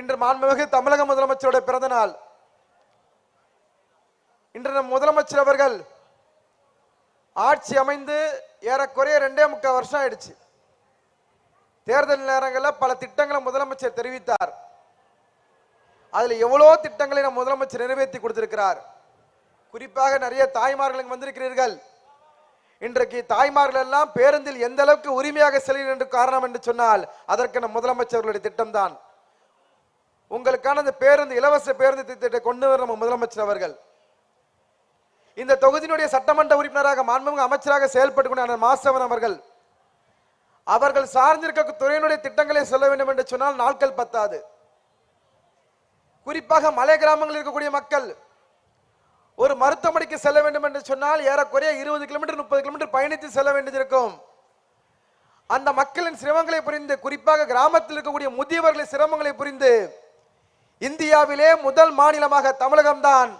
இன்று மாண்புமிகு தமிழக முதலமைச்சருடைய பிறந்த நாள். இன்று நம் முதலமைச்சர் அவர்கள் ஆட்சி அமைந்து ஏறக்குறைய ரெண்டே முக்கால் வருஷம் ஆயிடுச்சு. தேர்தல் நேரங்களில் பல திட்டங்களை முதலமைச்சர் தெரிவித்தார். அதில் எவ்வளோ திட்டங்களை நம் முதலமைச்சர் நிறைவேற்றி கொடுத்திருக்கிறார். குறிப்பாக நிறைய தாய்மார்கள் வந்திருக்கிறீர்கள். இன்றைக்கு தாய்மார்கள் எல்லாம் பேருந்தில் எந்த அளவுக்கு உரிமையாக செல்கிறேன் என்று காரணம் என்று சொன்னால் அதற்கு நம் முதலமைச்சர்களுடைய திட்டம்தான். உங்களுக்கான அந்த பேருந்து இலவச பேருந்து திட்டத்தை கொண்டு வர நம்ம முதலமைச்சர் அவர்கள். இந்த தொகுதியினுடைய சட்டமன்ற உறுப்பினராக மாண்புமிகு அமைச்சராக செயல்பட்டு கொண்ட மாசவன் அவர்கள் அவர்கள் சார்ந்திருக்க துறையினுடைய திட்டங்களை சொல்ல வேண்டும் என்று சொன்னால் நாட்கள் பத்தாது. குறிப்பாக மலை கிராமங்களில் இருக்கக்கூடிய மக்கள் ஒரு மருத்துவமனைக்கு செல்ல வேண்டும் என்று சொன்னால் ஏறக்குறைய இருபது கிலோமீட்டர் முப்பது கிலோமீட்டர் பயணித்து செல்ல வேண்டியிருக்கும் அந்த மக்களின் சிரமங்களை புரிந்து குறிப்பாக கிராமத்தில் இருக்கக்கூடிய முதியவர்களின் சிரமங்களை புரிந்து இந்தியாவிலே முதல் மாநிலமாக தமிழகம்தான்.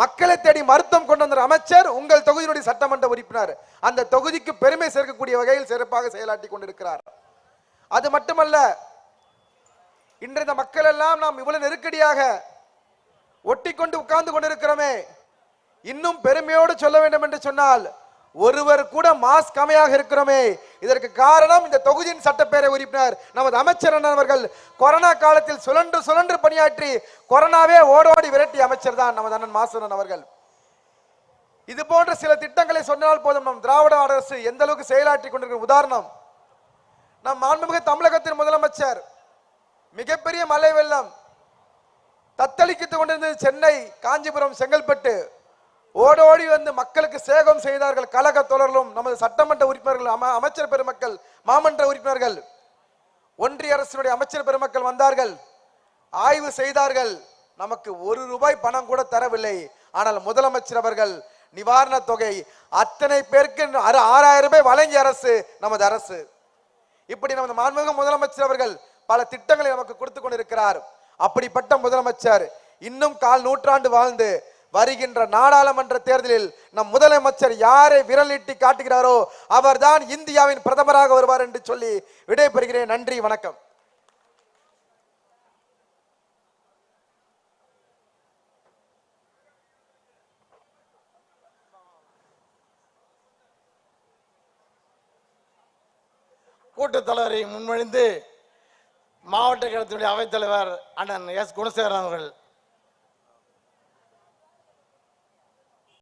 மக்களை தேடி மருத்துவம் கொண்டு வந்த அமைச்சர் உங்கள் தொகுதியினுடைய சட்டமன்ற உறுப்பினர். அந்த தொகுதிக்கு பெருமை சேர்க்கக்கூடிய வகையில் சிறப்பாக செயலாற்றி கொண்டிருக்கிறார். அது மட்டுமல்ல இன்று இந்த மக்கள் எல்லாம் நாம் இவ்வளவு நெருக்கடியாக ஒட்டி கொண்டு உட்கார்ந்து கொண்டிருக்கிறோமே. இன்னும் பெருமையோடு சொல்ல வேண்டும் என்று சொன்னால் ஒருவர் கூட மாஸ்க் கம்மியாக இருக்கிறோமே. இதற்கு காரணம் இந்த தொகுதியின் சட்டப்பேரவை உறுப்பினர் நமது அமைச்சர் அவர்கள் கொரோனா காலத்தில் சுழன்று சுழன்று பணியாற்றி கொரோனாவே ஓடோடி விரட்டி அமைச்சர் தான் நமது அண்ணன் மாசனன் அவர்கள். இது போன்ற சில திட்டங்களை சொன்னால் போதும் நம் திராவிட அரசு எந்த அளவுக்கு செயலாற்றி கொண்டிருக்கிற உதாரணம். நம் மாண்புமிகு தமிழகத்தின் முதலமைச்சர் மிகப்பெரிய மழை வெள்ளம் தத்தளித்துக் கொண்டிருந்தது சென்னை காஞ்சிபுரம் செங்கல்பட்டு. ஓடோடி வந்து மக்களுக்கு சேகம் செய்தார்கள். கழக தொடரலும் நமது சட்டமன்ற உறுப்பினர்கள் அம- அமைச்சர் பெருமக்கள் மாமன்ற உறுப்பினர்கள் ஒன்றிய அரசினுடைய அமைச்சர் பெருமக்கள் வந்தார்கள். ஆய்வு செய்தார்கள். நமக்கு ஒரு ரூபாய் பணம் கூட தரவில்லை. ஆனால் முதலமைச்சர் அவர்கள் நிவாரணத் தொகை அத்தனை பேருக்கு ஆறு- ஆறாயிரம் ரூபாய் வழங்கிய அரசு நமது அரசு. இப்படி நமது மாண்புமிகு முதலமைச்சர் அவர்கள் பல திட்டங்களை நமக்கு கொடுத்து கொண்டிருக்கிறார். அப்படிப்பட்ட முதலமைச்சர் இன்னும் கால் நூற்றாண்டு வாழ்ந்து வருகின்ற நாடாளுமன்ற தேர்தலில் நம் முதலமைச்சர் யாரை விரலிட்டு காட்டுகிறாரோ அவர்தான் இந்தியாவின் பிரதமராக வருவார் என்று சொல்லி விடைபெறுகிறேன். நன்றி வணக்கம். கூட்டத்தலைவரை முன்மொழிந்து மாவட்ட கழகத்தினுடைய அவைத்தலைவர் அண்ணன் எஸ் குணசேகரன் அவர்கள்